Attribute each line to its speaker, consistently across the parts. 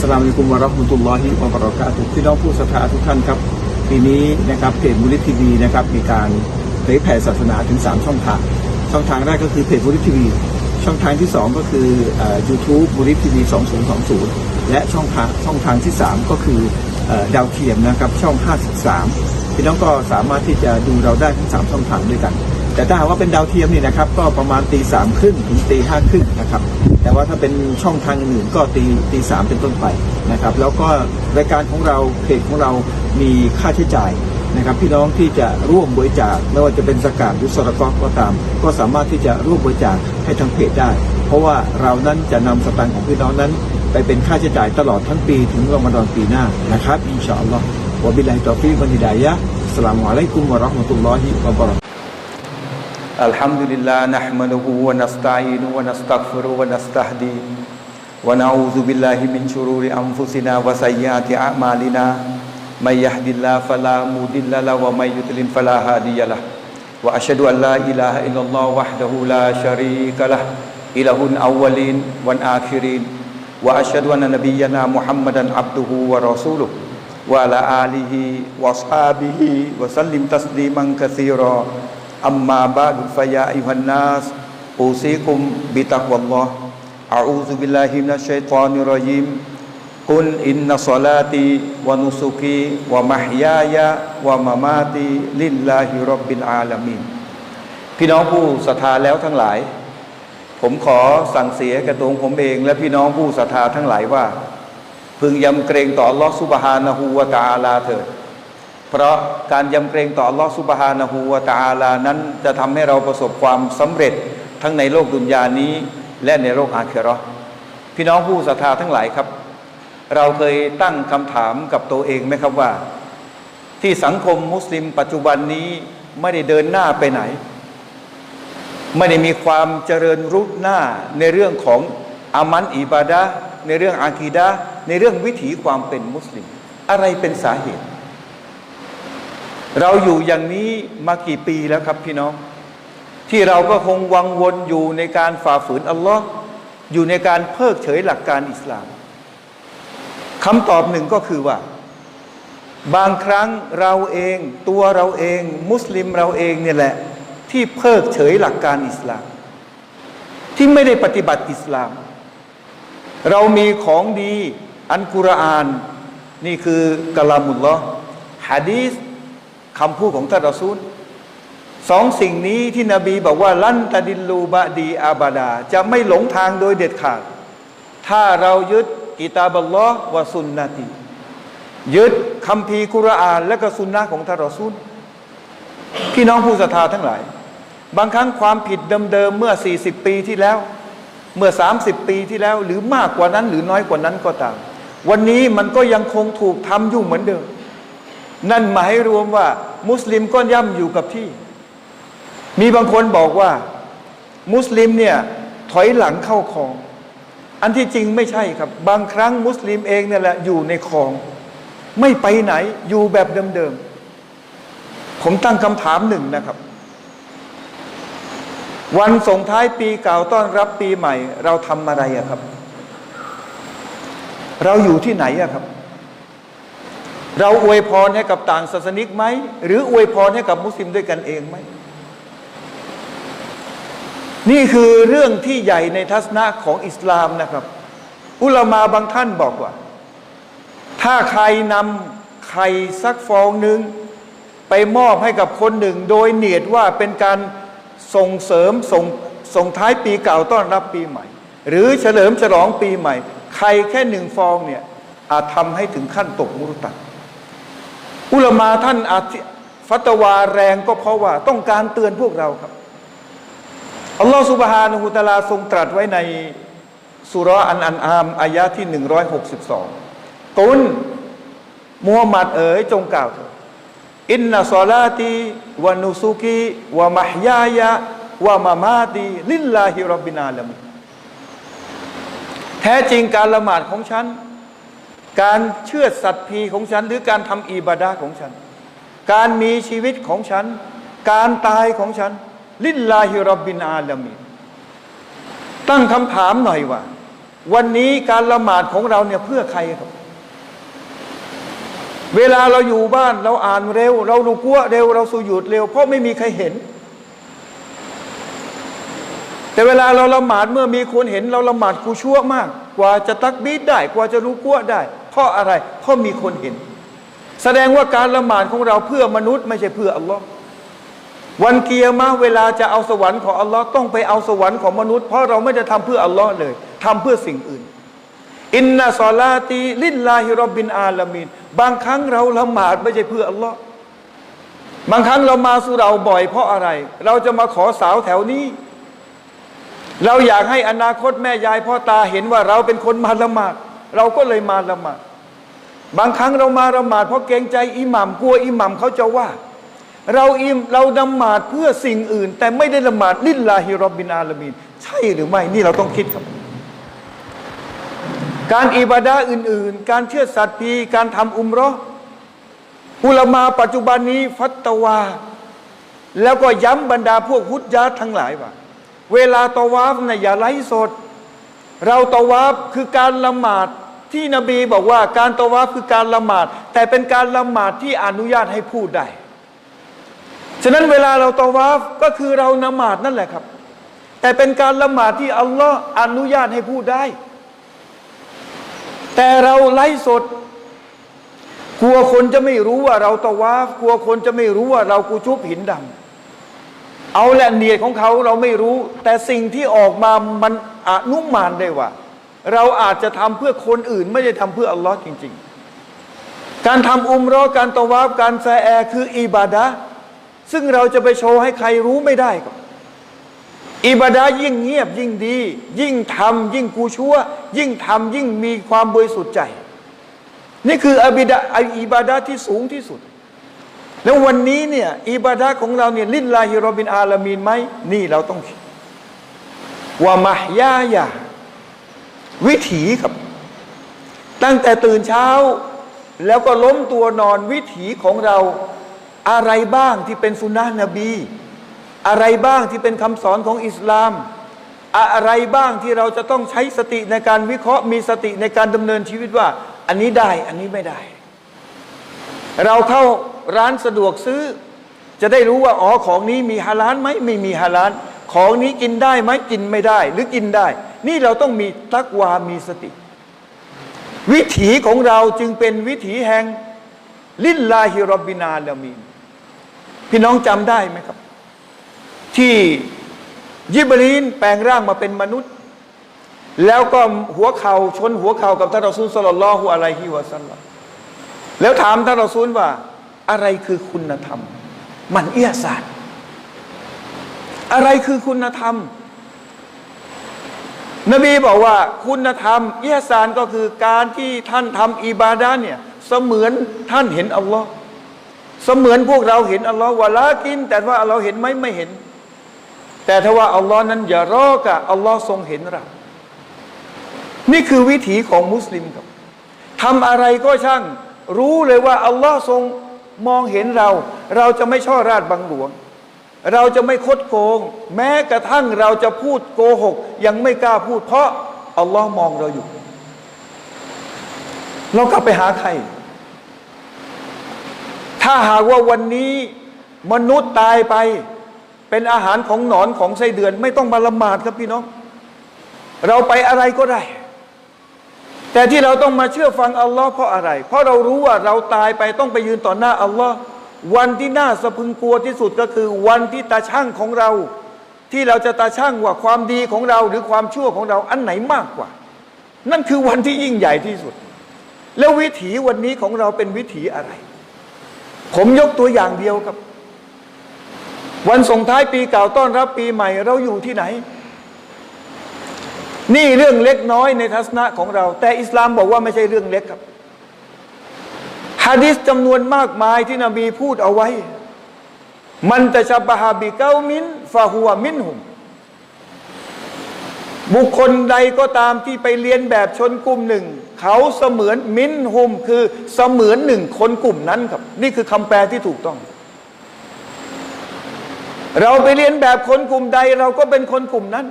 Speaker 1: สลามอะลัยกุมวะราะห์มะตุลลอฮิวะบะเราะกาตุพี่น้องผู้ศรัทธาทุกท่านครับ ปีนี้นะครับเพจมูลิทีวีนะครับมีการเผยแผ่ศาสนาถึง 3 ช่องทาง ช่องทางแรกก็คือเพจมูลิทีวีช่องทางที่ 2 ก็คือยูทูบมูลิทีวี2020 และช่องทางช่องทางที่ 3 ก็คืออดาวเทียมนะครับช่อง 53 พี่น้องก็สามารถที่จะดูเราได้ทั้ง 3 ช่องทางด้วยกัน แต่ถ้าหากว่าเป็นดาวเทียมเนี่ยนะครับก็ประมาณตีสามครึ่งถึงตีห้าครึ่งนะครับ แต่ว่าถ้าเป็นช่องทางอื่นๆก็ตีตีสามเป็นต้นไปนะครับ แล้วก็รายการของเราเพจของเรามีค่าใช้จ่ายนะครับ พี่น้องที่จะร่วมบริจาคไม่ว่าจะเป็นสกาดหรือสระกอกก็ตาม ก็สามารถที่จะร่วมบริจาคให้ทางเพจได้ เพราะว่าเรานั้นจะนำสตางค์ของพี่น้องนั้น ไปเป็นค่าใช้จ่ายตลอดทั้งปีถึงรอมฎอนปีหน้านะครับอินชาอัลลอฮ์วะบิลลาฮิตอฟิกวันฮิดายะสลามุอะลัยกุมวะราะห์มะตุลลอฮิวะบะเราะกาตุฮ์ الحمد لله نحمده ونستعينه ونستغفره ونستهديه ونعوذ بالله من شرور أنفسنا وسيئات أعمالنا من يهد الله فلا مضل له ومن يضلل فلا هادي له وأشهد أن لا إله إلا الله وحده لا شريك له إله الأولين والآخرين وأشهد أن نبينا محمدا عبده ورسوله وعلى آله وأصحابه وسلم تسليما كثيرا อัมมาบาดุฟยาอิฮันนัสอูซีคุมบิตักวัลลอฮ์อาอูซุบิลลาฮิมนะชัยตอนิรรยิมกุลอินนัสลาตีวานุสุกีวะมหยายะวะมามาตีลิลลาฮิรับบิลอาลามีนพี่น้องผู้ศรัทธาแล้วทั้งหลาย ผมขอสั่งเสียกระตัวผมเอง และพี่น้องผู้ศรัทธาทั้งหลายว่า พึงยำเกรงต่อลอสุบฮานะฮูวะตาลาเถิด เพราะการยำเกรงต่ออัลลอฮฺซุบฮานะฮูวะตะอาลานั้นจะทำให้เราประสบความสำเร็จทั้งในโลกดุนยานี้ และในโลกอาคิเราะห์พี่น้องผู้ศรัทธาทั้งหลายครับ เราเคยตั้งคำถามกับตัวเองไหมครับว่า ที่สังคมมุสลิมปัจจุบันนี้ไม่ได้เดินหน้าไปไหน ไม่ได้มีความเจริญรุดหน้าในเรื่องของอามันอิบาดะในเรื่องอากีดะในเรื่องวิถีความเป็นมุสลิม อะไรเป็นสาเหตุ เราอยู่อย่างนี้มากี่ปีแล้วครับพี่น้อง ที่เราก็คงวังวนอยู่ในการฝ่าฝืนอัลลอฮ์อยู่ในการเพิกเฉยหลักการอิสลามคำตอบหนึ่งก็คือว่า บางครั้งเราเองตัวเราเอง มุสลิมเราเองเนี่ยแหละ ที่เพิกเฉยหลักการอิสลาม ที่ไม่ได้ปฏิบัติอิสลาม เรามีของดี อันกุรอาน นี่คือกะลามุลลอฮ์ฮะดีษ คำพูดของท่านรอซูลสองสิ่งนี้ที่นบีบอกว่า ลันตะดินลูบะดีอาบาดา จะไม่หลงทางโดยเด็ดขาด ถ้าเรายึดกิตาบัลลอฮ์วะสุนนะตียึดคำพีร์กุรอานและก็สุนนะของท่านรอซูลพี่น้องผู้ศรัทธาทั้งหลาย บางครั้งความผิดเดิมๆเมื่อ 40 ปีที่แล้ว เมื่อ 30 ปีที่แล้ว หรือมากกว่านั้นหรือน้อยกว่านั้นก็ตาม วันนี้มันก็ยังคงถูกทำอยู่เหมือนเดิม นั่นหมายรวมว่า มุสลิมก็ย่ำอยู่กับที่ มีบางคนบอกว่า มุสลิมเนี่ยถอยหลังเข้าคลอง อันที่จริงไม่ใช่ครับ บางครั้งมุสลิมเองเนี่ยแหละอยู่ในคลอง ไม่ไปไหนอยู่แบบเดิมๆ ผมตั้งคำถามหนึ่งนะครับ วันส่งท้ายปีเก่าต้อนรับปีใหม่ เราทำอะไรอะครับ เราอยู่ที่ไหนอะครับ เราอวยพรให้กับต่างศาสนิกไหม หรืออวยพรให้กับมุสลิมด้วยกันเองไหม นี่คือเรื่องที่ใหญ่ในทัศนะของอิสลามนะครับ อุลามาบางท่านบอกว่า ถ้าใครนำไข่สักฟองหนึ่งไปมอบให้กับคนหนึ่ง โดยเนียดว่าเป็นการส่งเสริมส่งส่งท้ายปีเก่าต้อนรับปีใหม่ หรือเฉลิมฉลองปีใหม่ไข่แค่หนึ่งฟองเนี่ยอาจทำให้ถึงขั้นตกมุรุตัด อุลามาท่านอาฟัตวาแรงก็เพราะว่าต้องการเตือนพวกเราครับอัลลอฮฺสุบฮานะฮูตลาทรงตรัสไว้ในสุราะห์อันอันอามอายะที่162กุลมูฮัมหมัดเอ๋ยจงกล่าวอินนัสลาตีวะนุสุกีวะมะฮยายะวะมามาตีลิลลาฮิรับบินาลมแท้จริงการละหมาดของฉัน การเชื่อสัตย์พีของฉัน หรือการทำอิบาดาของฉัน การมีชีวิตของฉัน การตายของฉัน ลิลลาฮิรับบินอาลามีตั้งคำถามหน่อยว่า วันนี้การละหมาดของเราเนี่ยเพื่อใครครับเวลาเราอยู่บ้านเราอ่านเร็ว เราดูกัวเร็ว เราสุญูดเร็ว เพราะไม่มีใครเห็น แต่เวลาเราละหมาดเมื่อมีคนเห็น เราละหมาดกูชั่วมาก กว่าจะตักบีดได้ กว่าจะรู้กัวได้ ราะอะไร เพราะมีคนเห็น แสดงว่าการละหมาดของเราเพื่อมนุษย์ ไม่ใช่เพื่ออัลลอฮ์วันเกียร์มาเวลาจะเอาสวรรค์ของอัลลอฮ์ต้องไปเอาสวรรค์ของมนุษย์ เพราะเราไม่ได้ทำเพื่ออัลลอฮ์เลยทำเพื่อสิ่งอื่น อินนาซอลาตีลิลลาฮิรบบินอาลามีนบางครั้งเราละหมาดไม่ใช่เพื่ออัลลอฮ์บางครั้งเรามาสู่เราบ่อยเพราะอะไร เราจะมาขอสาวแถวนี้ เราอยากให้อนาคตแม่ยายพ่อตาเห็นว่าเราเป็นคนมาละหมาดเราก็เลยมาละหมาด บางครั้งเรามาละหมาดเพราะเกรงใจอิหมัมกลัวอิหมัมเขาจะว่า เราอิมเราละหมาดเพื่อสิ่งอื่น แต่ไม่ได้ละหมาดลิลลาฮิรอบบินอาลามีนใช่หรือไม่นี่เราต้องคิดครับ การอิบาดาอื่น ๆ การเชื่อสัตว์พีการทำอุมรออุลามาปัจจุบันนี้ฟัตตวา แล้วก็ย้ำบรรดาพวกฮุดยาทั้งหลายว่า เวลาตะวาฟนะอย่าไล่สด เราตะวาฟคือการละหมาด ที่นบีบอกว่าการตะวาฟคือการละหมาด แต่เป็นการละหมาดที่อนุญาตให้พูดได้ ฉะนั้นเวลาเราตะวาฟก็คือเราละหมาดนั่นแหละครับ แต่เป็นการละหมาดที่อัลลอฮ์อนุญาตให้พูดได้ แต่เราไล่สด กลัวคนจะไม่รู้ว่าเราตะวาฟกลัวคนจะไม่รู้ว่าเรากูชุบหินดำเอาแหละเนียดของเขาเราไม่รู้ แต่สิ่งที่ออกมามันอนุมานได้ว่า เราอาจจะทำเพื่อคนอื่น ไม่ได้ทำเพื่ออัลลอฮ์จริง ๆ การทำอุมรอการตะวาฟการแซแอร์คืออิบาดะซึ่งเราจะไปโชว์ให้ใครรู้ไม่ได้ครับอิบาดายิ่งเงียบยิ่งดี ยิ่งทำยิ่งกูชั่ว ยิ่งทำยิ่งมีความบริสุทธิ์ใจ นี่คืออิบาดาอิบาดาที่สูงที่สุด แล้ววันนี้เนี่ยอิบาดาของเราเนี่ยลิลลาฮิรบินอาลามีนไหมนี่เราต้องว่ามหยายา วิถีครับ ตั้งแต่ตื่นเช้า แล้วก็ล้มตัวนอนวิถีของเราอะไรบ้างที่เป็นสุนนะนบี อะไรบ้างที่เป็นคำสอนของอิสลาม อะไรบ้างที่เราจะต้องใช้สติในการวิเคราะห์มีสติในการดำเนินชีวิตว่า อันนี้ได้อันนี้ไม่ได้ เราเข้าร้านสะดวกซื้อ จะได้รู้ว่าอ๋อของนี้มีฮาลาลไหมไม่มีฮาลาล ของนี้กินได้ไหมกินไม่ได้ หรือกินได้ นี่เราต้องมีตักวามีสติ วิถีของเราจึงเป็นวิถีแห่งลิลลาฮิรบบินาลามีนพี่น้องจำได้ไหมครับ ที่ยิบรีนแปลงร่างมาเป็นมนุษย์ แล้วก็หัวเข่าชนหัวเข่ากับท่านรอซูลสลลลลอฮุอะลัยฮิวะสัลลัมแล้วถามท่านรอซูลว่า อะไรคือคุณธรรม มันเอียศาสตร์ อะไรคือคุณธรรม นบีบอกว่า คุณธรรมเยสารก็คือการที่ท่านทำอิบาดะห์เนี่ยเสมือนท่านเห็นอัลลอฮ์เสมือนพวกเราเห็นอัลลอฮ์วะลากิน แต่ว่าเราเห็นไหมไม่เห็น แต่ถ้าว่าอัลลอฮ์นั้นอย่ารอกะอัลลอฮ์ทรงเห็นเรานี่คือวิถีของมุสลิมครับทำอะไรก็ช่าง รู้เลยว่าอัลลอฮ์ทรงมองเห็นเรา เราจะไม่ช่อราดบังหลวง เราจะไม่คดโกง แม้กระทั่งเราจะพูดโกหก ยังไม่กล้าพูด เพราะอัลลอฮ์มองเราอยู่ เรากลับไปหาใคร ถ้าหากว่าวันนี้มนุษย์ตายไป เป็นอาหารของหนอนของไส้เดือน ไม่ต้องมาละหมาดครับพี่น้อง เราไปอะไรก็ได้ แต่ที่เราต้องมาเชื่อฟังอัลลอฮ์เพราะอะไร เพราะเรารู้ว่าเราตายไปต้องไปยืนต่อหน้าอัลลอฮ์ วันที่น่าสะพึงกลัวที่สุดก็คือ วันที่ตาช่างของเรา ที่เราจะตาช่างว่าความดีของเราหรือความชั่วของเราอันไหนมากกว่า นั่นคือวันที่ยิ่งใหญ่ที่สุด แล้ววิถีวันนี้ของเราเป็นวิถีอะไร ผมยกตัวอย่างเดียวครับ วันส่งท้ายปีเก่าต้อนรับปีใหม่เราอยู่ที่ไหน นี่เรื่องเล็กน้อยในทัศนะของเรา แต่อิสลามบอกว่าไม่ใช่เรื่องเล็กครับ ฮะดิษจำนวนมากมายที่นบีพูดเอาไว้ มันจะชับบะฮาบิเกามินฟาหัวมินหุม บุคคลใดก็ตามที่ไปเรียนแบบชนกลุ่มหนึ่ง เขาเสมือนมินหุม คือเสมือนหนึ่งคนกลุ่มนั้นครับ นี่คือคำแปลที่ถูกต้อง เราไปเรียนแบบคนกลุ่มใด เราก็เป็นคนกลุ่มนั้น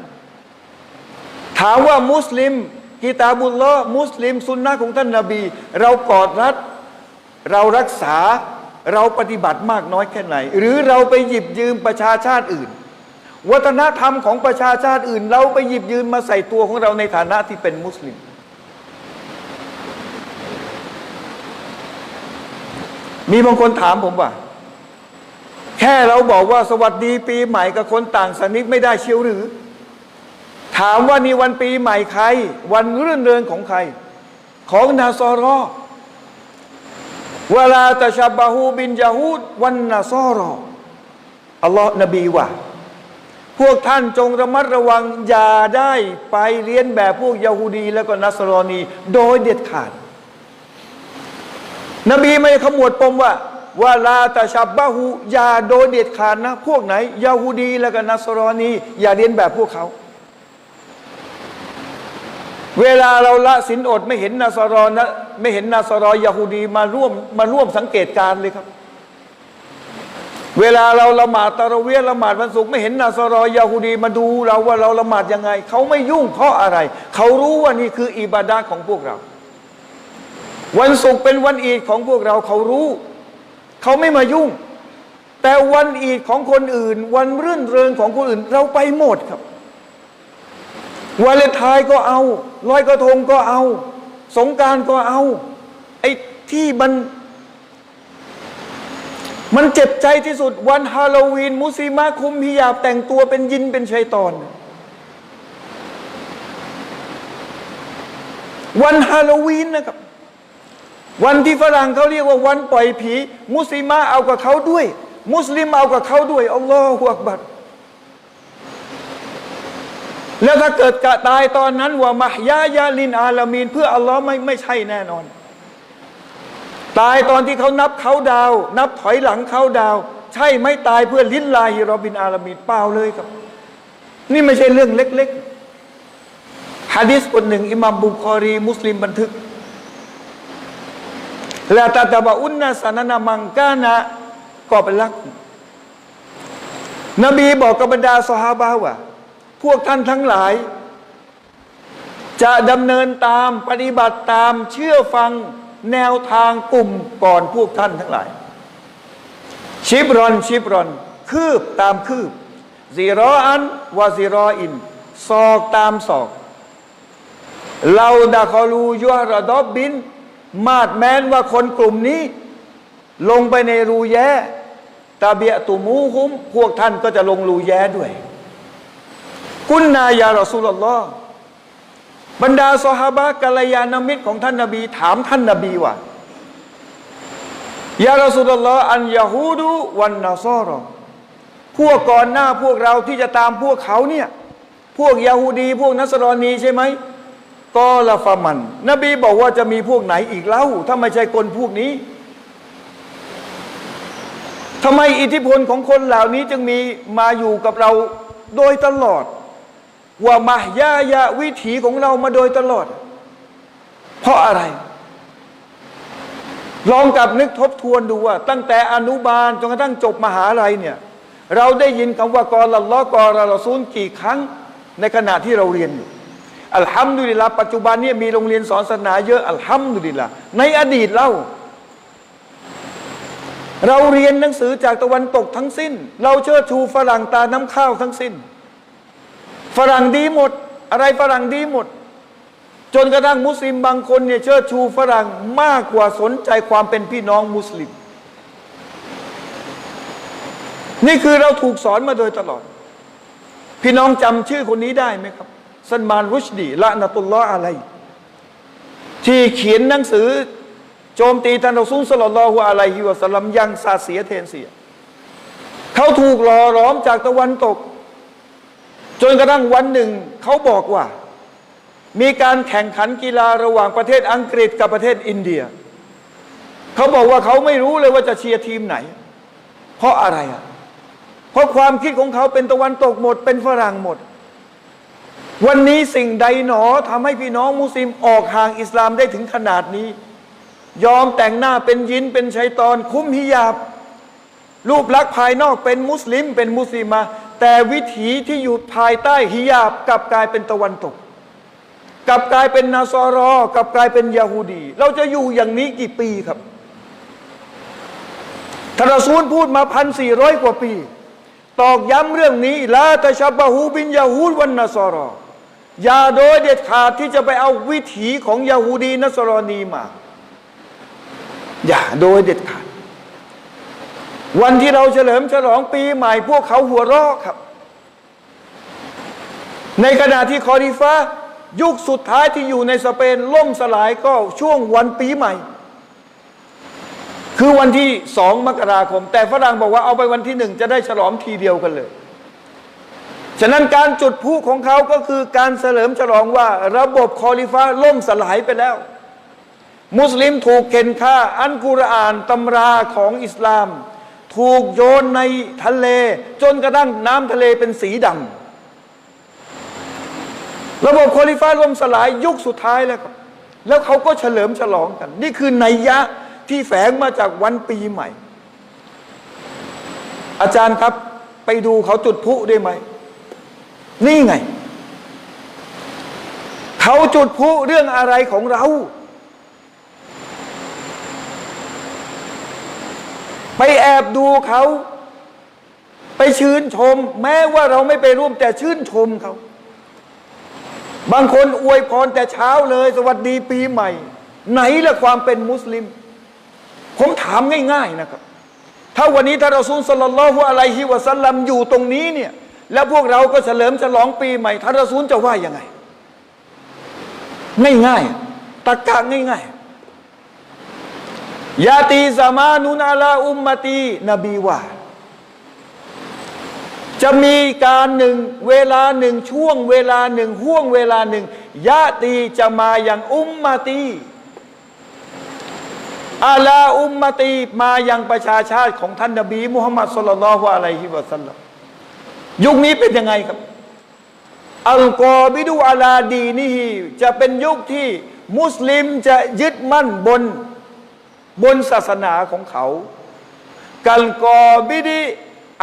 Speaker 1: ถามว่ามุสลิมกิตาบุลลอมุสลิมสุนนะของท่านนาบี เรากอดรัด เรารักษาเราปฏิบัติมากน้อยแค่ไหน หรือเราไปหยิบยืมประชาชาติอื่น วัฒนธรรมของประชาชาติอื่น เราไปหยิบยืมมาใส่ตัวของเราในฐานะที่เป็นมุสลิม มีบางคนถามผมว่า แค่เราบอกว่าสวัสดีปีใหม่กับคนต่างสนิกไม่ได้เชียวหรือ ถามว่านี่วันปีใหม่ใคร วันรื่นเริงของใคร ของนาซอรอ เวลาตะชาบาฮูบินยาฮูดวันนาซอรออัลลอฮ์นบีว่า พวกท่านจงระมัดระวัง อย่าได้ไปเรียนแบบพวกยาฮูดี แล้วก็นัสรอนี โดยเด็ดขาด นบีไม่ขมวดปมว่าว่าลาตาชับบาหูอย่าโดยเด็ดขาดนะ พวกไหนยาฮูดี แล้วก็นัสรอนี อย่าเรียนแบบพวกเขา เวลาเราละสินอดไม่เห็นนาสรอนะไม่เห็นนาสรอยาฮูดีมาร่วมมาร่วมสังเกตการเลยครับ เวลาเราละหมาดตะระเวียละหมาดวันศุกร์ไม่เห็นนาสรอยาฮูดีมาดูเราว่าเราละหมาดยังไง เขาไม่ยุ่งเพราะอะไร เขารู้ว่านี่คืออิบาดาของพวกเรา วันศุกร์เป็นวันอีดของพวกเราเขารู้ เขาไม่มายุ่ง แต่วันอีดของคนอื่น วันรื่นเริงของคนอื่น เราไปหมดครับ วาเลนไทน์ก็เอาลอยกระทงก็เอา สงการก็เอา ไอ้ที่มัน มันเจ็บใจที่สุด วันฮาโลวีน มุสลิมะคุมฮิญาบแต่งตัวเป็นยินเป็นชัยตอน วันฮาโลวีนนะครับ วันที่ฝรั่งเขาเรียกว่าวันปล่อยผี มุสลิมะเอากับเขาด้วย มุสลิมเอากับเขาด้วยอัลลอฮฺอักบัร แล้วถ้าเกิดกะตายตอนนั้นว่ามะฮยายาลินอาลามีน เพื่ออัลลอฮ์ไม่ไม่ใช่แน่นอน ตายตอนที่เขานับเขาดาว นับถอยหลังเขาดาว ใช่ไม่ตายเพื่อลินลาฮิรอบินอาลามีนเปล่าเลยครับ นี่ไม่ใช่เรื่องเล็กๆฮะดิษบทหนึ่งอิมัมบุคอรี มุสลิมบันทึกละตาตะบะอุนนะสานานามังกานะก็เป็นลัก นบีบอกกับบรรดาสหาบาว่า พวกท่านทั้งหลาย จะดำเนินตามปฏิบัติตามเชื่อฟังแนวทางกลุ่มก่อนพวกท่านทั้งหลาย ชิบรอนชิบรอน คืบตามคืบซีรออันวาซีรออินศอกตามศอกเราดาคอลูยุฮระดอบบิน มาดแม้นว่าคนกลุ่มนี้ ลงไปในรูแย้ตาเบียตุมูฮุมพวกท่านก็จะลงรูแย้ด้วย กุนนายารอสูลลอฮ์บรรดาสหาบะกัลยาณมิตรของท่านนาบี ถามท่านนาบีว่ายารอสูลลอฮ์อันยาฮูดูวันนาซอรอพวกก่อนหน้าพวกเราที่จะตามพวกเขาเนี่ยพวกยาฮูดี พวกนัสรอนีใช่ไหมกอลาฟามัน นบีบอกว่าจะมีพวกไหนอีกเล่าถ้าไม่ใช่คนพวกนี้ทำไมอิทธิพลของคนเหล่านี้จึงมีมาอยู่กับเราโดยตลอด ว่ามายายาวิถีของเรามาโดยตลอด เพราะอะไร ลองกลับนึกทบทวนดูว่า ตั้งแต่อนุบาลจนกระทั่งจบมหาลัยเนี่ย เราได้ยินคำว่ากอลัลลอฮ์กอรอซูลกี่ครั้ง ในขณะที่เราเรียนอยู่อัลฮัมดุลิลละปัจจุบันนี้มีโรงเรียนสอนศาสนาเยอะอัลฮัมดุลิลละในอดีตเล่าเราเรียนหนังสือจากตะวันตกทั้งสิ้น เราเชิดชูฝรั่งตาน้ำข้าวทั้งสิ้น ฝรั่งดีหมด อะไรฝรั่งดีหมด จนกระทั่งมุสลิมบางคนเนี่ยเชิดชูฝรั่งมากกว่าสนใจความเป็นพี่น้องมุสลิม นี่คือเราถูกสอนมาโดยตลอด พี่น้องจำชื่อคนนี้ได้ไหมครับซันมานรุชดีละนัตุลลออะไรที่เขียนหนังสือโจมตีท่านรอซูลสลลลอฮุอะลัยฮิวะสัลลัมยังสาเสียเทนเสีย เขาถูกหล่อหลอมจากตะวันตก จนกระทั่งวันหนึ่งเขาบอกว่า มีการแข่งขันกีฬาระหว่างประเทศอังกฤษกับประเทศอินเดีย เขาบอกว่าเขาไม่รู้เลยว่าจะเชียร์ทีมไหน เพราะอะไรอะเพราะความคิดของเขาเป็นตะวันตกหมด เป็นฝรั่งหมด วันนี้สิ่งใดหนอทำให้พี่น้องมุสลิมออกห่างอิสลามได้ถึงขนาดนี้ ยอมแต่งหน้าเป็นยินเป็นชัยตอน คุ้มฮิญาบรูปลักษณ์ภายนอกเป็นมุสลิมเป็นมุสลิมา แต่วิถีที่อยู่ภายใต้ฮิญาบกลับกลายเป็นตะวันตกกลับกลายเป็นนาซอรอกลับกลายเป็นยาฮูดี เราจะอยู่อย่างนี้กี่ปีครับทารซูลพูดมาพันสี่ร้อยกว่าปี ตอกย้ำเรื่องนี้ลาตะชับบะฮูบินยาฮูดวันนาซอรออย่าโดยเด็ดขาดที่จะไปเอาวิถีของยาฮูดีนัสรอนีมา อย่าโดยเด็ดขาด วันที่เราเฉลิมฉลองปีใหม่พวกเขาหัวเราะครับ ในขณะที่คอริฟ้ายุคสุดท้ายที่อยู่ในสเปนล่มสลายก็ช่วงวันปีใหม่ คือวันที่สองมกราคม แต่ฝรั่งบอกว่าเอาไปวันที่หนึ่งจะได้ฉลองทีเดียวกันเลย ฉะนั้นการจุดพลุของเขาก็คือการเฉลิมฉลองว่าระบบคอลิฟ้าล่มสลายไปแล้ว มุสลิมถูกเข็นฆ่า อันกุรอานตำราของอิสลาม ถูกโยนในทะเล จนกระทั่งน้ำทะเลเป็นสีดำระบบคอลิฟ้าล่มสลายยุคสุดท้ายแล้วครับแล้วเขาก็เฉลิมฉลองกัน นี่คือนัยยะที่แฝงมาจากวันปีใหม่ อาจารย์ครับไปดูเขาจุดพลุได้ไหม นี่ไง เขาจุดพลุเรื่องอะไรของเรา ไปแอบดูเขา ไปชื่นชม แม้ว่าเราไม่ไปร่วมแต่ชื่นชมเขา บางคนอวยพรแต่เช้าเลย สวัสดีปีใหม่ ไหนละความเป็นมุสลิม ผมถามง่าย ๆนะครับ ถ้าวันนี้ถ้าเราซุลสลลัลลอฮุอะลัยฮิวะสัลลัมอยู่ตรงนี้เนี่ย แล้วพวกเราก็เฉลิมฉลองปีใหม่ท่านรอซูลจะว่ายังไง ง่ายๆตะกะง่ายๆ ยาตีสามานุนาลาอุมมตีนบีว่า จะมีการหนึ่งเวลาหนึ่งช่วงเวลาหนึ่งห่วงเวลาหนึ่งยะตีจะมาอย่างอุมมาตีอาลาอุมมาตีมายังประชาชาติของท่านนบีมุฮัมมัดสุลลัลฮุอะลัยฮิวะสัลลัมยุคนี้เป็นยังไงครับ อัลกอบิดูอาลาดีนี่จะเป็นยุคที่มุสลิมจะยึดมั่นบน บนศาสนาของเขา กัลกอบิดี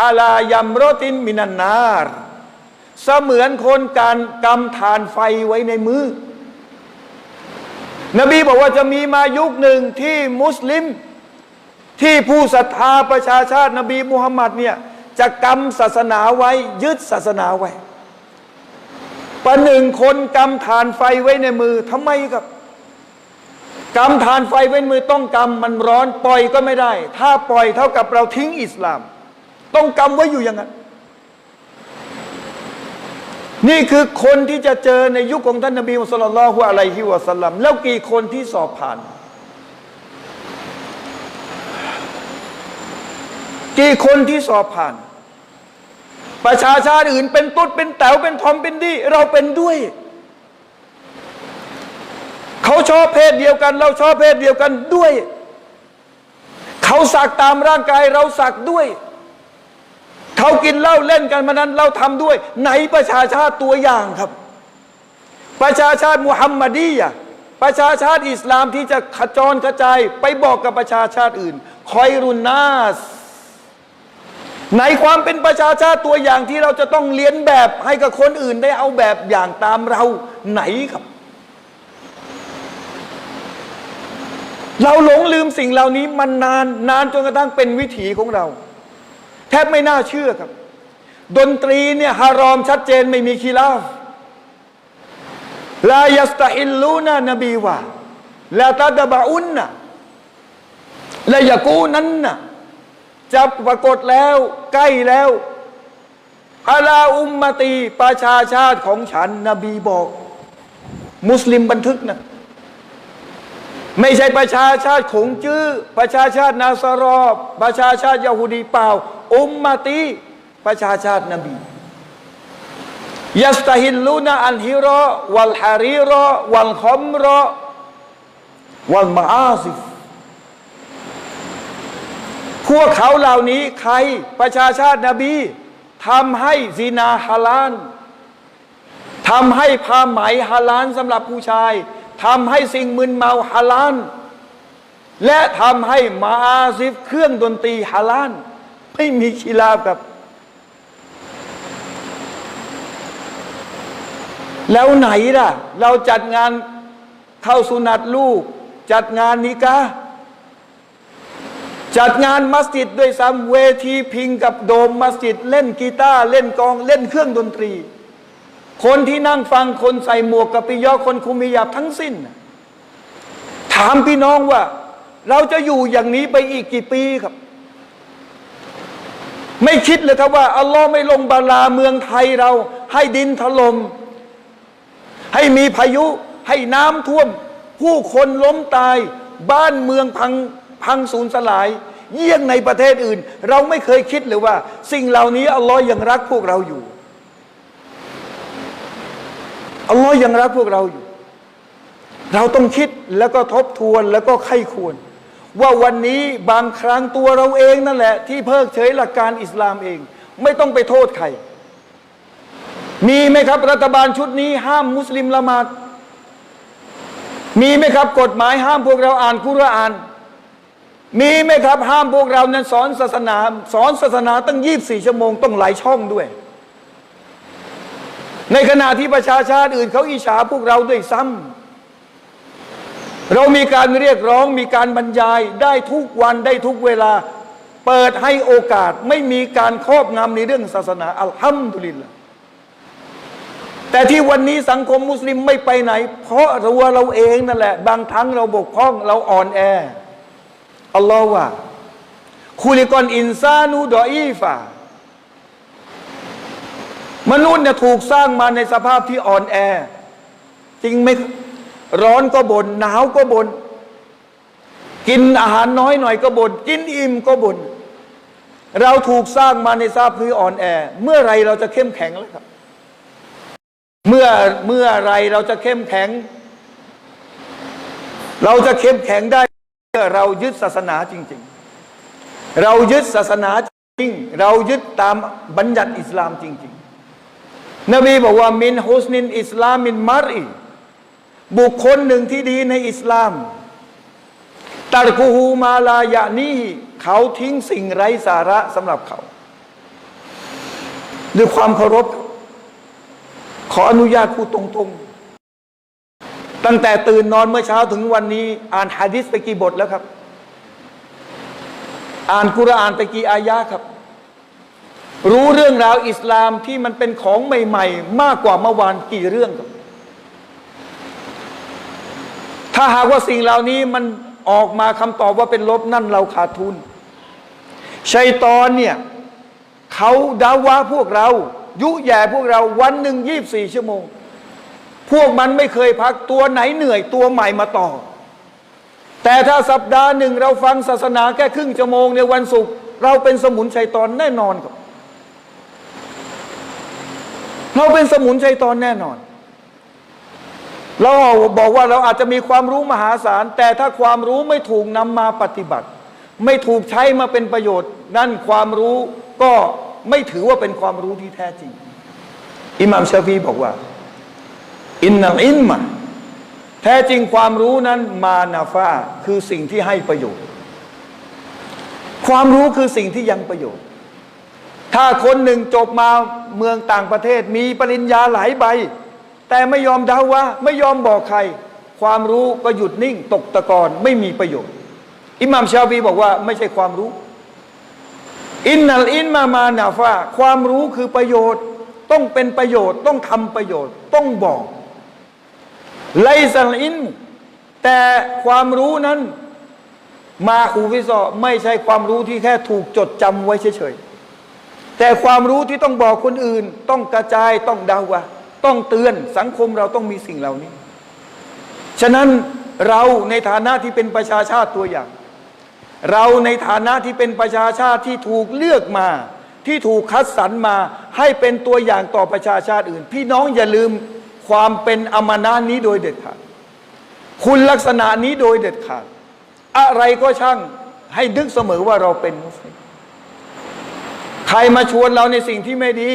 Speaker 1: อาลายัมโรตินมินันนาร์เสมือนคนการกำทานไฟไว้ในมือ นบีบอกว่าจะมีมายุคหนึ่งที่มุสลิม ที่ผู้ศรัทธาประชาชาตินบีมุฮัมมัดเนี่ยจะกำศาสนาไว้ยึดศาสนาไว้ประหนึ่งคนกำฐานไฟไว้ในมือทำไมครับ กำฐานไฟไว้นมือต้องกำมันร้อนปล่อยก็ไม่ได้ ถ้าปล่อยเท่ากับเราทิ้งอิสลาม ต้องกำไว้อยู่อย่างนั้น นี่คือคนที่จะเจอในยุคของท่านนบีมุสลิมละฮุอะลฮิวะสัลลัมแล้วกี่คนที่สอบผ่าน กี่คนที่สอบผ่าน ประชาชาติอื่นเป็นตุ๊ดเป็นแต๋วเป็นทอมเป็นดี เราเป็นด้วย เขาชอบเพศเดียวกัน เราชอบเพศเดียวกันด้วย เขาสักตามร่างกายเราสักด้วย เขากินเหล้าเล่นกันมานั้น เราทำด้วย ไหนประชาชาติตัวอย่างครับ ประชาชาติมุฮัมมัดีอะประชาชาติอิสลามที่จะขจรกระจายไปบอกกับประชาชาติอื่น คอยรุนนาสในความเป็นประชาชาติตัวอย่างที่เราจะต้องเลี้ยนแบบให้กับคนอื่นได้เอาแบบอย่างตามเราไหนครับ เราหลงลืมสิ่งเหล่านี้มันนานนานจนกระทั่งเป็นวิถีของเรา แทบไม่น่าเชื่อครับ ดนตรีเนี่ยฮารอมชัดเจนไม่มีคีลาฟลายัสตาอิลลูนะนบีว่าลาตาดบะอุนนะและยากูนั้นนะจะปรากฏแล้วใกล้แล้วอาลาอุมมตีประชาชาติของฉันนบีบอก มุสลิมบันทึกนะ ไม่ใช่ประชาชาติขงจื้อประชาชาตินาซารอประชาชาติยาฮูดีเปล่าอุมมาตีประชาชาตินบียัสตาฮิลลูนาอันฮิรอวัลฮารีรอวัลคอมรอวัลมาอาซิฟพวกเขาเหล่านี้ใครประชาชาตินบีทำให้ซีนาฮาลานทำให้ผ้าไหมฮาลานสำหรับผู้ชาย ทำให้สิ่งมึนเมาฮาลานและทำให้มาอาซิฟเครื่องดนตรีฮาลานไม่มีคีลาบครับ แล้วไหนล่ะ เราจัดงานเข้าสุนัตลูก จัดงานนิกะห์จัดงานมัสยิดด้วยซ้ำเวทีพิงกับโดมมัสยิดเล่นกีตาร์เล่นกองเล่นเครื่องดนตรี คนที่นั่งฟังคนใส่หมวกกับปิยอคนคุมมิยาบทั้งสิ้น ถามพี่น้องว่า เราจะอยู่อย่างนี้ไปอีกกี่ปีครับ ไม่คิดเลยครับว่าอัลลอฮ์ไม่ลงบาลาเมืองไทยเรา ให้ดินถลม่มให้มีพายุ ให้น้ำท่วม ผู้คนล้มตาย บ้านเมืองพังพังสูญสลาย เยี่ยงในประเทศอื่น เราไม่เคยคิดเลยว่า สิ่งเหล่านี้อัลลอฮ์ยังรักพวกเราอยู่ อัลลอฮ์ยังรักพวกเราอยู่ เราต้องคิดแล้วก็ทบทวนแล้วก็ไข้ควร ว่าวันนี้บางครั้งตัวเราเองนั่นแหละ ที่เพิกเฉยหลักการอิสลามเอง ไม่ต้องไปโทษใคร มีไหมครับ รัฐบาลชุดนี้ ห้ามมุสลิมละหมาดมีไหมครับ กฎหมายห้ามพวกเราอ่านกุรอาน มีไหมครับ ห้ามพวกเรานั้นสอนศาสนา สอนศาสนาตั้งยี่สี่ชั่วโมงต้องหลายช่องด้วย ในขณะที่ประชาชาติอื่นเขาอิจฉาพวกเราด้วยซ้ำเรามีการเรียกร้องมีการบรรยายได้ทุกวันได้ทุกเวลา เปิดให้โอกาสไม่มีการครอบงำในเรื่องศาสนาอัลฮัมดุลิลละแต่ที่วันนี้สังคมมุสลิมไม่ไปไหน เพราะตัวเราเองนั่นแหละ บางครั้งเราบกพร่องเราอ่อนแออัลลอฮ์ว่าคุลิกอนอินซานูดออีฟา มนุษย์เนี่ยถูกสร้างมาในสภาพที่อ่อนแอ จริงไหมร้อนก็บน่นหนาวก็บน่นกินอาหารน้อยหน่อยก็บน่นกินอิ่มก็บน่นเราถูกสร้างมาในสภาพที่อ่อนแอ เมื่อไรเราจะเข้มแข็งแล้วครับ เมื่อเมื่อไรเราจะเข้มแข็ง เราจะเข้มแข็งได้เมื่อเรายึดศาสนาจริง ๆ เรายึดศาสนาจริง เรายึดตามบัญญัติอิสลามจริง นบีบอกว่ามินฮุสนินอิสลามมินมารอีบุคคลหนึ่งที่ดีในอิสลามตารกูฮูมาลายะนี่เขาทิ้งสิ่งไร้สาระสำหรับเขา ด้วยความเคารพ ขออนุญาตพูดตรงๆ ตั้งแต่ตื่นนอนเมื่อเช้าถึงวันนี้ อ่านฮะดิษไปกี่บทแล้วครับ อ่านกุรอานไปกี่อายะครับ รู้เรื่องราวอิสลามที่มันเป็นของใหม่ ๆ มากกว่าเมื่อวานกี่เรื่องครับถ้าหากว่าสิ่งเหล่านี้มันออกมาคำตอบว่าเป็นลบนั่นเราขาดทุน ชัยตอนเนี่ยเขาดาว่าพวกเรา ยุแย่พวกเราวันหนึ่งยี่บสี่ชั่วโมง พวกมันไม่เคยพักตัวไหนเหนื่อยตัวใหม่มาต่อ แต่ถ้าสัปดาห์หนึ่งเราฟังศาสนาแค่ครึ่งชั่วโมงในวันศุกร์เราเป็นสมุนชัยตอนแน่นอนครับ เราเป็นสมุนชัยตอนแน่นอน เราบอกว่าเราอาจจะมีความรู้มหาศาล แต่ถ้าความรู้ไม่ถูกนำมาปฏิบัติ ไม่ถูกใช้มาเป็นประโยชน์ นั่นความรู้ก็ไม่ถือว่าเป็นความรู้ที่แท้จริง อิหม่ามชาฟีบอกว่า อินนัลอินมาแท้จริงความรู้นั้นมานาฟาคือสิ่งที่ให้ประโยชน์ ความรู้คือสิ่งที่ยังประโยชน์ ถ้าคนหนึ่งจบมาเมืองต่างประเทศมีปริญญาหลายใบ แต่ไม่ยอมดาวะไม่ยอมบอกใคร ความรู้ก็หยุดนิ่งตกตะกอนไม่มีประโยชน์ อิหม่ามชาฟีบอกว่าไม่ใช่ความรู้ อินนัลอินมามานาฟาความรู้คือประโยชน์ ต้องเป็นประโยชน์ ต้องทำประโยชน์ ต้องบอกไลซัลอิน แต่ความรู้นั้น มาคูฟิซอไม่ใช่ความรู้ที่แค่ถูกจดจำไว้เฉย แต่ความรู้ที่ต้องบอกคนอื่น ต้องกระจายต้องดาวะต้องเตือนสังคมเราต้องมีสิ่งเหล่านี้ ฉะนั้นเราในฐานะที่เป็นประชาชาติตัวอย่าง เราในฐานะที่เป็นประชาชาติที่ถูกเลือกมา ที่ถูกคัดสรรมา ให้เป็นตัวอย่างต่อประชาชาติอื่น พี่น้องอย่าลืมความเป็นอมานานี้โดยเด็ดขาดคุณลักษณะนี้โดยเด็ดขาด อะไรก็ช่างให้นึกเสมอว่าเราเป็นมุสลิม ใครมาชวนเราในสิ่งที่ไม่ดี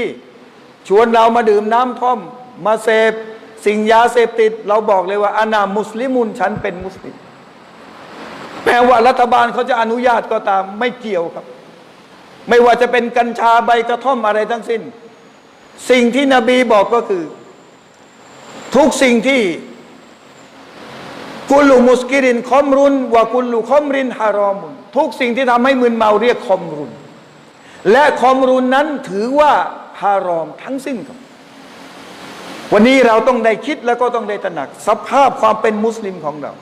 Speaker 1: ชวนเรามาดื่มน้ำท่อม มาเสพสิ่งยาเสพติด เราบอกเลยว่าอานามุสลิมุนฉันเป็นมุสลิมแม้ว่ารัฐบาลเขาจะอนุญาตก็ตามไม่เกี่ยวครับ ไม่ว่าจะเป็นกัญชาใบกระท่อมอะไรทั้งสิ้น สิ่งที่นบีบอกก็คือ ทุกสิ่งที่กุลูมุสกิรินคอมรุนวะกุลูคอมรินฮารอมุนทุกสิ่งที่ทำให้มึนเมาเรียกคอมรุน และคอมรุนนั้นถือว่าฮารอมทั้งสิ้นครับ วันนี้เราต้องได้คิดแล้วก็ต้องได้ตระหนัก สภาพความเป็นมุสลิมของเรา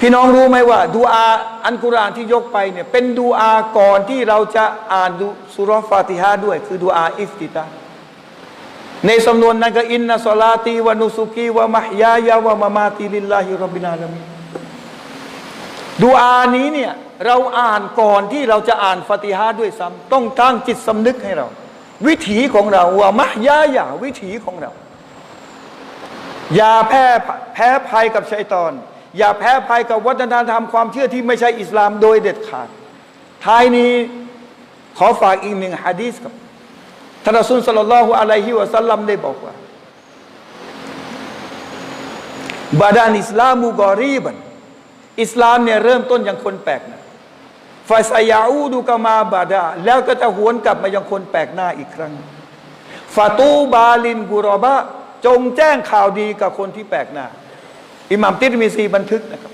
Speaker 1: พี่น้องรู้ไหมว่า ดูอาอันกุรอานที่ยกไปเนี่ยเป็นดูอาก่อนที่เราจะอ่านดูสุรฟาติฮาด้วย คือดูอาอิฟติตาในสำนวนนั้นก็อินนัสลาตีวะนุสุกีวะมะยายาวะมะมาติลิลลาฮิรับบินาลามี ดูอานี้เนี่ยเราอ่านก่อนที่เราจะอ่านฟาติฮาด้วยซ้ำต้องตั้งจิตสำนึกให้เรา วิถีของเราว่ามะฮยาหยาวิถีของเรา อย่าแพ้แพ้ภัยกับชัยตอน อย่าแพ้ภัยกับวัฒนธรรมความเชื่อที่ไม่ใช่อิสลามโดยเด็ดขาด ท้ายนี้ขอฝากอีกหนึ่งฮะดีษครับท่านรอซูลสัลลัลลอฮุอะลัยฮิวะสัลลัมได้บอกว่าบาดานอิสลามูกอรีบัน อิสลามเนี่ยเริ่มต้นอย่างคนแปลกหน้าฟาซายาอูดูกามาบาดา แล้วก็จะหวนกลับมายังคนแปลกหน้าอีกครั้งฟาตูบาลินกุรอบะ จงแจ้งข่าวดีกับคนที่แปลกหน้า อิหม่ามติดมีซีบันทึกนะครับ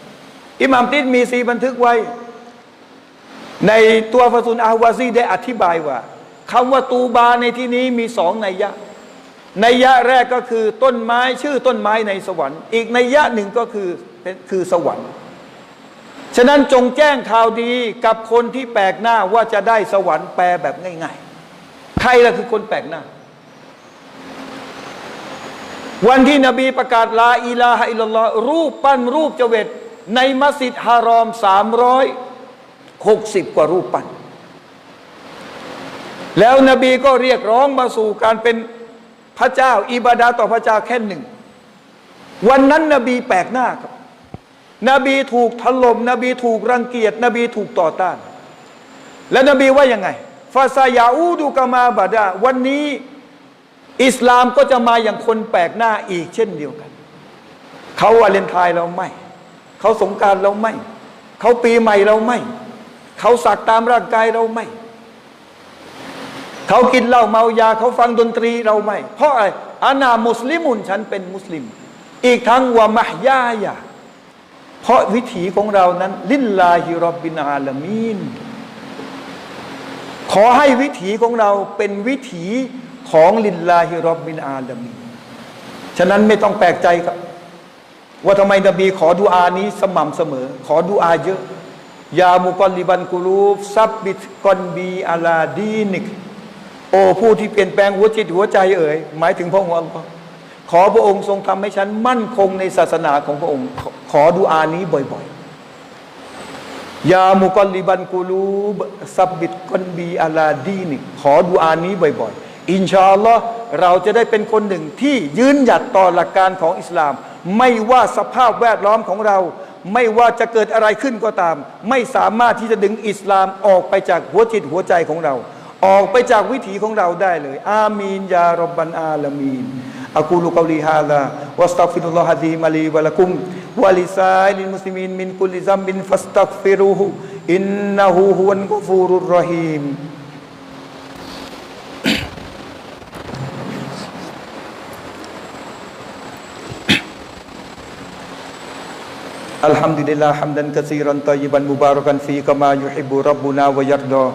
Speaker 1: อิหม่ามติดมีซีบันทึกไว้ ในตัวฟาซุนอาวาซีได้อธิบายว่าคำว่าตูบาในที่นี้มีสองนัยยะนัยยะแรกก็คือต้นไม้ชื่อต้นไม้ในสวรรค์ อีกนัยยะหนึ่งก็คือคือสวรรค์ ฉะนั้นจงแจ้งข่าวดีกับคนที่แปลกหน้าว่าจะได้สวรรค์แปลแบบง่ายๆ ใครล่ะคือคนแปลกหน้า วันที่นบีประกาศลาอิลาฮะอิลลอฮ์รูปปั้นรูปเจเวตในมัสยิดฮารอมสามร้อยหกสิบกว่ารูปปั้น แล้วนบีก็เรียกร้องมาสู่การเป็นพระเจ้า อิบาดาต่อพระเจ้าแค่หนึ่ง วันนั้นนบีแปลกหน้าครับ นบีถูกถล่มนบีถูกรังเกียจนบีถูกต่อต้าน และนบีว่ายังไงฟาซายาอูดูกามาบาดาวันนี้อิสลามก็จะมาอย่างคนแปลกหน้าอีกเช่นเดียวกัน เขาวาเลนไทน์เราไม่ เขาสงการเราไม่ เขาปีใหม่เราไม่ เขาสักตามร่างกายเราไม่ เขากินเหล้าเมายา เขาฟังดนตรีเราไม่ เพราะอะไรอานามุสลิมุนฉันเป็นมุสลิม อีกทั้งวะมะฮยายา เพราะวิถีของเรานั้น ลิลลาฮิรบบินอาลามีนขอให้วิถีของเราเป็นวิถีของลิลลาฮิรบบินอาลามีนฉะนั้นไม่ต้องแปลกใจครับ ว่าทำไมนบีขอดุอานี้สม่ำเสมอ ขอดุอาเยอะยามุกอลิบันกุลูฟซับบิตกอนบีอาลาดีนิก โอผู้ที่เปลี่ยนแปลงหัวจิตหัวใจเอ่ยหมายถึงพระองค์อัลลอฮ์ ขอพระองค์ทรงทำให้ฉันมั่นคงในศาสนาของพระองค์ ขอดุอานี้บ่อยๆ ยามุกอลิบันกูลูบซับบิตกอนบีอาลาดีนิกขอดุอานี้บ่อยๆ อินชาอัลลอฮ์เราจะได้เป็นคนหนึ่งที่ยืนหยัดต่อหลักการของอิสลาม ไม่ว่าสภาพแวดล้อมของเรา ไม่ว่าจะเกิดอะไรขึ้นก็ตาม ไม่สามารถที่จะดึงอิสลามออกไปจากหัวจิตหัวใจของเรา ออกไปจากวิถีของเราได้เลย อามีนยารบบันอาลามีน أقول قولي هذا وأستغفر الله العظيم لي ولكم ولسائر المسلمين من كل ذنب فاستغفروه إنه هو الغفور الرحيم. الحمد لله حمدا كثيرا طيبا مباركا فيه كما يحب ربنا ويرضى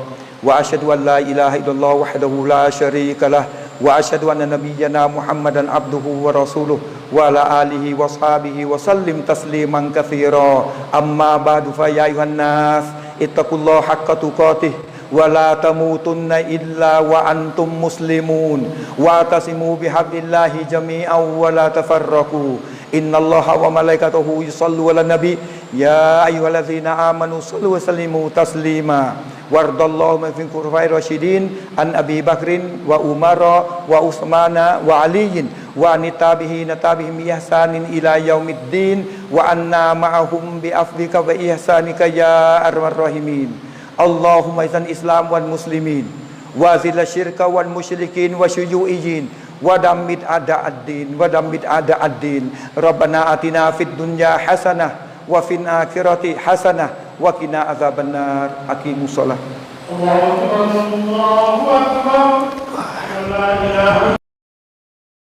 Speaker 1: وأشهد أن لا إله إلا الله وحده لا شريك له وأشهد أن نبينا محمدا عبده ورسوله وعلى آله واصحابه وسلم تسليما كثيرا. أما بعد فيا أيها الناس اتقوا الله حق تقاته ولا تموتن إلا وأنتم مسلمون. واعتصموا بحبل الله جميعا ولا تفرقوا. إن الله وملائكته يصلوا على النبي يا أيها الذين آمنوا صلوا وسلموا تسليما وارض اللهم في الخلفاء الراشدين عن أبي بكر وعمر وعثمان وعلي وعن التابعين تابعهم بإحسان إلى يوم الدين وعنا معهم بعفوك وإحسانك يا أرحم الراحمين اللهم اعز الإسلام والمسلمين وأذل الشرك والمشركين والشيوعيين ودمر أعداء الدين ودمر أعداء الدين ربنا آتنا في الدنيا حسنة وفي الآخرة حسنة وقنا عذاب النار أقيموا الصلاة
Speaker 2: الله أكبر الله أكبر لا إله